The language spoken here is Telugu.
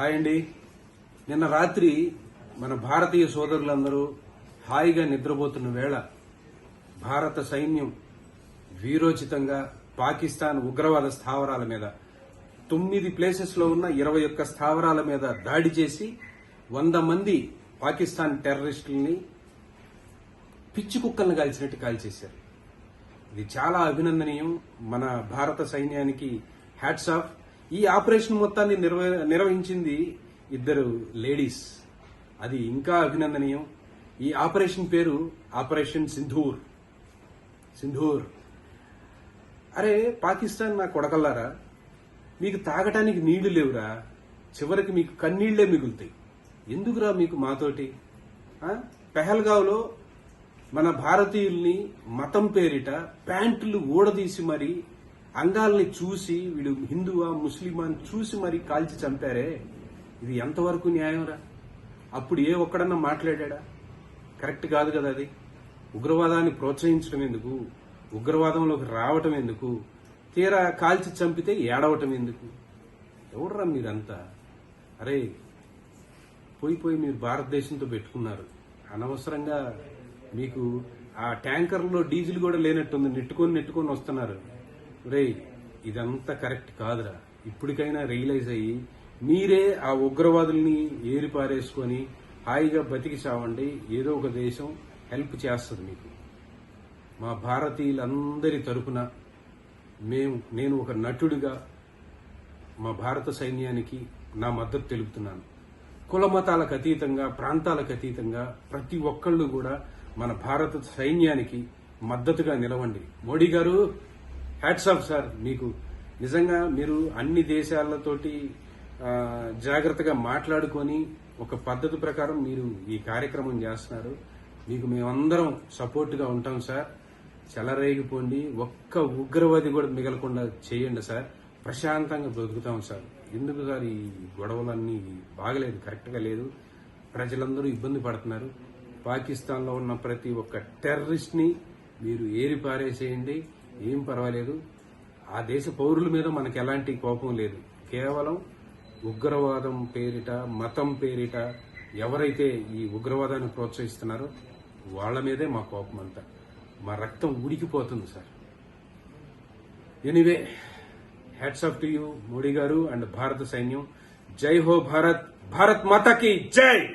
హాయ్ అండి. నిన్న రాత్రి మన భారతీయ సోదరులందరూ హాయిగా నిద్రపోతున్న వేళ భారత సైన్యం వీరోచితంగా పాకిస్తాన్ ఉగ్రవాద స్థావరాల మీద తొమ్మిది ప్లేసెస్లో ఉన్న ఇరవై ఒక్క స్థావరాల మీద దాడి చేసి వంద మంది పాకిస్తాన్ టెర్రరిస్టుల్ని పిచ్చి కుక్కల్ని కాల్చినట్టు కాల్చేశారు. ఇది చాలా అభినందనీయం. మన భారత సైన్యానికి హ్యాట్స్ ఆఫ్ ఈ ఆపరేషన్ మొత్తాన్ని నిర్వ- నిర్వహించింది ఇద్దరు లేడీస్. అది ఇంకా అభినందనీయం. ఈ ఆపరేషన్ పేరు ఆపరేషన్ సింధూర్. సింధూర్. అరే పాకిస్తాన్ నా కొడకల్లారా? మీకు తాగటానికి నీళ్ళు లేవురా? చివరికి మీకు కన్నీళ్ళే మిగులుతాయి. ఎందుకురా మీకు మాతోటి? పెహల్గావ్లో మన భారతీయుల్ని మతం పేరిట ప్యాంట్లు ఊడదీసి మరి అంగాల్ని చూసి వీడు హిందువా ముస్లిమా అని చూసి మరి కాల్చి చంపారే? ఇది ఎంతవరకు న్యాయంరా? అప్పుడు ఏ ఒక్కడన్నా మాట్లాడా? కరెక్ట్ కాదు కదా అది. ఉగ్రవాదాన్ని ప్రోత్సహించడం ఎందుకు? ఉగ్రవాదంలోకి రావటం ఎందుకు? తీరా కాల్చి చంపితే ఏడవటం ఎందుకు? ఎవడరా మీరంతా? అరే పోయి పోయి మీరు భారతదేశంతో పెట్టుకున్నారు. అనవసరంగా మీకు ఆ ట్యాంకర్లో డీజిల్ కూడా లేనట్టుంది. నెట్టుకొని నెట్టుకొని వస్తున్నారు. రే ఇదంతా కరెక్ట్ కాదురా. ఇప్పటికైనా రియలైజ్ అయ్యి మీరే ఆ ఉగ్రవాదుల్ని ఏరిపారేసుకొని హాయిగా బతికి చావండి. ఏదో ఒక దేశం హెల్ప్ చేస్తుంది మీకు. మా భారతీయులందరి తరపున మేము నేను ఒక నటుడిగా మా భారత సైన్యానికి నా మద్దతు తెలుపుతున్నాను. కుల మతాలకు అతీతంగా ప్రాంతాలకు అతీతంగా ప్రతి ఒక్కళ్ళు కూడా మన భారత సైన్యానికి మద్దతుగా నిలవండి. మోడీ గారు హ్యాట్స్ ఆఫ్ సార్ మీకు నిజంగా మీరు అన్ని దేశాలతోటి జాగ్రత్తగా మాట్లాడుకొని ఒక పద్ధతి ప్రకారం మీరు ఈ కార్యక్రమం చేస్తున్నారు. మీకు మేమందరం సపోర్ట్గా ఉంటాం సార్ చెలరేగిపోండి. ఒక్క ఉగ్రవాది కూడా మిగలకుండా చేయండి సార్ ప్రశాంతంగా బ్రతుకుతాం సార్ ఎందుకు సార్ ఈ గొడవలన్నీ బాగలేదు కరెక్ట్గా లేదు. ప్రజలందరూ ఇబ్బంది పడుతున్నారు. పాకిస్తాన్లో ఉన్న ప్రతి ఒక్క టెర్రరిస్ట్ని మీరు ఏరి పారేసేయండి ఏం పర్వాలేదు. ఆ దేశ పౌరుల మీద మనకు ఎలాంటి కోపం లేదు. కేవలం ఉగ్రవాదం పేరిట మతం పేరిట ఎవరైతే ఈ ఉగ్రవాదాన్ని ప్రోత్సహిస్తున్నారో వాళ్ళ మీదే మా కోపం అంతా. మా రక్తం ఉడికిపోతుంది sir. Anyway hats off to you Modi garu and భారత సైన్యం. జై హో భారత్. భారత్ మాతాకి జై!